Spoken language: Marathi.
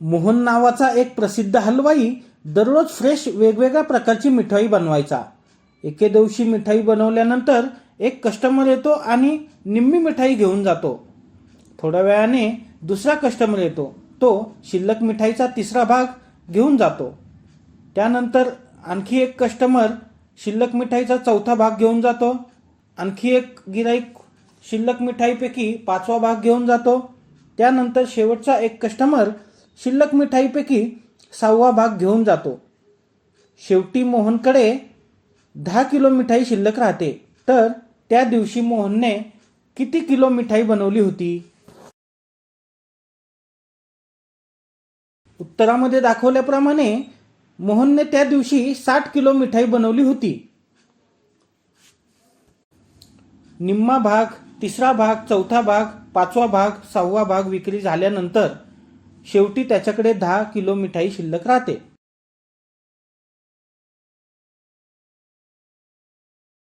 मोहन नावाचा एक प्रसिद्ध हलवाई दररोज फ्रेश वेगवेगळ्या प्रकारची मिठाई बनवायचा. एके दिवशी मिठाई बनवल्यानंतर एक कस्टमर येतो आणि निम्मी मिठाई घेऊन जातो. थोड्या वेळाने दुसरा कस्टमर येतो. तो शिल्लक मिठाईचा तिसरा भाग घेऊन जातो. त्यानंतर आणखी एक कस्टमर शिल्लक मिठाईचा चौथा भाग घेऊन जातो. आणखी एक गिराईक शिल्लक मिठाईपैकी पाचवा भाग घेऊन जातो. त्यानंतर शेवटचा एक कस्टमर शिल्लक मिठाईपैकी सहावा भाग घेऊन जातो. शेवटी मोहनकडे दहा किलो मिठाई शिल्लक राहते. तर त्या दिवशी मोहनने किती किलो मिठाई बनवली होती? उत्तरामध्ये दाखवल्याप्रमाणे मोहनने त्या दिवशी साठ किलो मिठाई बनवली होती. निम्मा भाग तिसरा भाग चौथा भाग पाचवा भाग सहावा भाग विक्री झाल्यानंतर शेवटी त्याच्याकडे दहा किलो मिठाई शिल्लक राहते.